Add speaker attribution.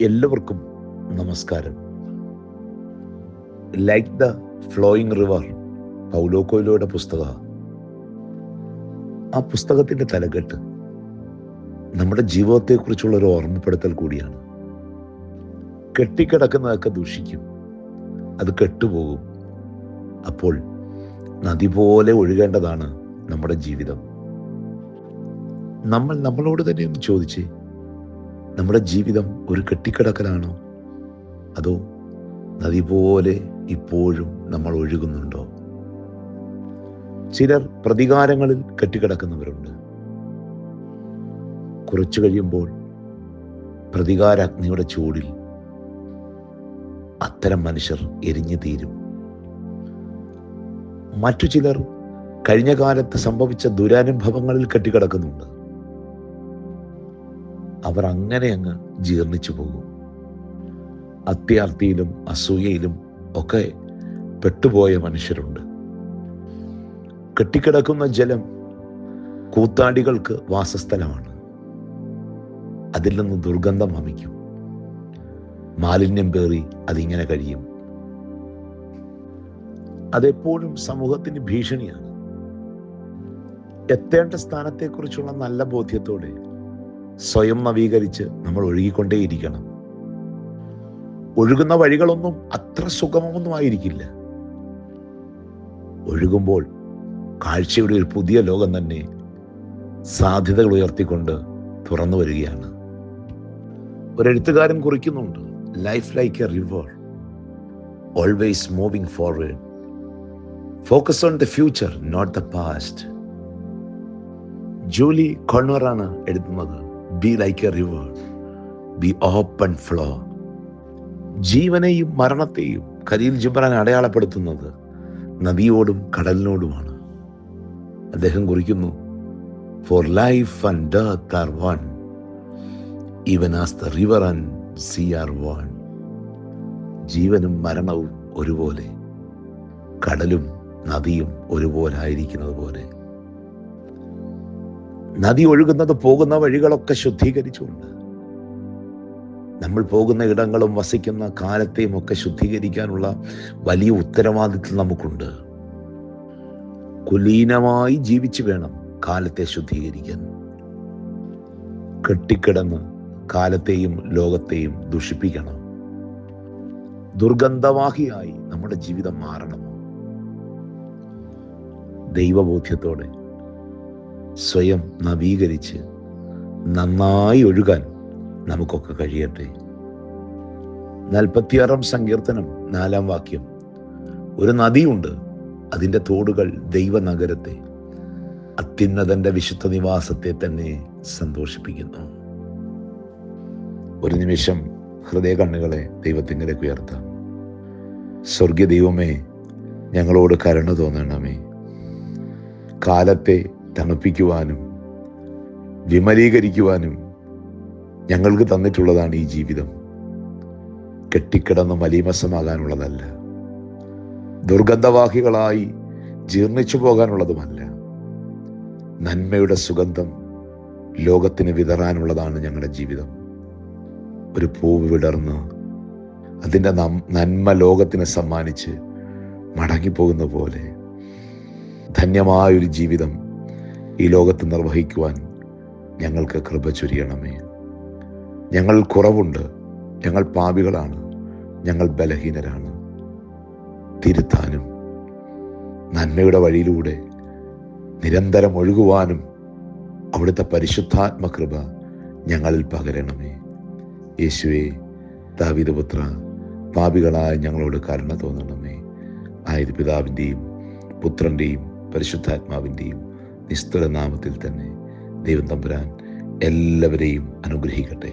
Speaker 1: എല്ലാവർക്കും നമസ്കാരം. Like the flowing river Paulo കൊയിലോയുടെ പുസ്തക. ആ പുസ്തകത്തിന്റെ തലക്കെട്ട് നമ്മുടെ ജീവിതത്തെക്കുറിച്ചുള്ള ഒരു ഓർമ്മപ്പെടുത്തൽ കൂടിയാണ്. കെട്ടിക്കിടക്കുന്നതൊക്കെ ദൂഷിക്കും. അത് കെട്ടുപോകും. അപ്പോൾ നദി പോലെ ഒഴുകേണ്ടതാണ് നമ്മുടെ ജീവിതം. നമ്മൾ നമ്മളോട് തന്നെ ഒന്ന് ചോദിച്ചേ നമ്മുടെ ജീവിതം ഒരു കെട്ടിക്കിടക്കലാണോ? അതോ നദി പോലെ ഇപ്പോഴും നമ്മൾ ഒഴുകുന്നുണ്ടോ? ചിലർ പ്രതികാരങ്ങളിൽ കെട്ടിക്കിടക്കുന്നവരുണ്ട്. കുറച്ചു കഴിയുമ്പോൾ പ്രതികാരാഗ്നിയുടെ ചൂടിൽ അത്തരം മനുഷ്യർ എരിഞ്ഞു തീരും മറ്റു ചിലർ കഴിഞ്ഞ കാലത്ത് സംഭവിച്ച ദുരനുഭവങ്ങളിൽ കെട്ടിക്കിടക്കുന്നുണ്ട്. അവർ അങ്ങനെ അങ്ങ് ജീർണിച്ചു പോകും. അത്യാർത്തിയിലും അസൂയയിലും ഒക്കെ പെട്ടുപോയ മനുഷ്യരുണ്ട്. കെട്ടിക്കിടക്കുന്ന ജലം കൂത്താടികൾക്ക് വാസസ്ഥലമാണ്. അതിൽ നിന്ന് ദുർഗന്ധം വമിക്കും. മാലിന്യം പേറി അതിങ്ങനെ കഴിയും. അതെപ്പോഴും സമൂഹത്തിന് ഭീഷണിയാണ്. എത്തേണ്ട സ്ഥാനത്തെക്കുറിച്ചുള്ള നല്ല ബോധ്യത്തോടെ സ്വയം നവീകരിച്ച് നമ്മൾ ഒഴുകിക്കൊണ്ടേയിരിക്കണം. ഒഴുകുന്ന വഴികളൊന്നും അത്ര സുഗമമൊന്നും ആയിരിക്കില്ല. ഒഴുകുമ്പോൾ കാഴ്ചയുടെ ഒരു പുതിയ ലോകം തന്നെ സാധ്യതകൾ ഉയർത്തിക്കൊണ്ട് തുറന്നു വരികയാണ്. ഒരെഴുത്തുകാരൻ കുറിക്കുന്നുണ്ട് life like a river always moving forward focus on the future not the past Julie കോൺവറാണ് എഴുതുന്നത്. Be like a river be open flow ജീവനെയും മരണത്തെയും ഖലീൽ ജിബ്രാൻ അടയാളപ്പെടുത്തുന്നത് നദിയോടും കടലിനോടുമാണ്. അദ്ദേഹം കുറിക്കുന്നു for life and death are one even as the river and sea are one ജീവനും മരണവും ഒരുപോലെ കടലും നദിയും ഒരുപോലെ ആയിരിക്കുന്നത് പോലെ നദി ഒഴുകുന്നത് പോകുന്ന വഴികളൊക്കെ ശുദ്ധീകരിച്ചുകൊണ്ട് നമ്മൾ പോകുന്ന ഇടങ്ങളും വസിക്കുന്ന കാലത്തെയും ഒക്കെ ശുദ്ധീകരിക്കാനുള്ള വലിയ ഉത്തരവാദിത്വം നമുക്കുണ്ട്. കുലീനമായി ജീവിച്ചു വേണം കാലത്തെ ശുദ്ധീകരിക്കാൻ. കെട്ടിക്കിടന്ന് കാലത്തെയും ലോകത്തെയും ദുഷിപ്പിക്കണം. ദുർഗന്ധവാഹിയായി നമ്മുടെ ജീവിതം മാറണം. ദൈവബോധ്യത്തോടെ സ്വയം നവീകരിച്ച് നന്നായി ഒഴുകാൻ നമുക്കൊക്കെ കഴിയട്ടെ. നാൽപ്പത്തിയാറാം സങ്കീർത്തനം നാലാം വാക്യം. ഒരു നദിയുണ്ട് അതിന്റെ തോടുകൾ ദൈവനഗരത്തെ അത്യുന്നതന്റെ വിശുദ്ധ നിവാസത്തെ തന്നെ സന്തോഷിപ്പിക്കുന്നു. ഒരു നിമിഷം ഹൃദയ കണ്ണുകളെ ദൈവത്തിങ്കിലേക്ക് ഉയർത്താം. സ്വർഗീയ ദൈവമേ ഞങ്ങളോട് കരുണ തോന്നണമേ. കാലത്തെ തണുപ്പിക്കുവാനും വിമലീകരിക്കുവാനും ഞങ്ങൾക്ക് തന്നിട്ടുള്ളതാണ് ഈ ജീവിതം. കെട്ടിക്കിടന്ന് മലീമസമാകാനുള്ളതല്ല. ദുർഗന്ധവാഹികളായി ജീർണിച്ചു പോകാനുള്ളതുമല്ല. നന്മയുടെ സുഗന്ധം ലോകത്തിന് വിതറാനുള്ളതാണ് ഞങ്ങളുടെ ജീവിതം. ഒരു പൂവ് വിടർന്ന് അതിന്റെ നന്മ ലോകത്തിന് സമ്മാനിച്ച് മടങ്ങിപ്പോകുന്ന പോലെ ധന്യമായൊരു ജീവിതം ഈ ലോകത്ത് നിർവഹിക്കുവാൻ ഞങ്ങൾക്ക് കൃപ ചൊരിയണമേ. ഞങ്ങൾ കുറവുണ്ട് ഞങ്ങൾ പാപികളാണ് ഞങ്ങൾ ബലഹീനരാണ്. തിരുത്താനും നന്മയുടെ വഴിയിലൂടെ നിരന്തരം ഒഴുകുവാനും അവിടുത്തെ പരിശുദ്ധാത്മകൃപ ഞങ്ങളിൽ പകരണമേ. യേശുവേ ദാവിദപുത്ര പാപികളായ ഞങ്ങളോട് കരുണ തോന്നണമേ. ആയത് പിതാവിന്റെയും പുത്രന്റെയും പരിശുദ്ധാത്മാവിന്റെയും നിസ്തുല നാമത്തിൽ തന്നെ ദൈവം തമ്പുരാൻ എല്ലാവരെയും അനുഗ്രഹിക്കട്ടെ.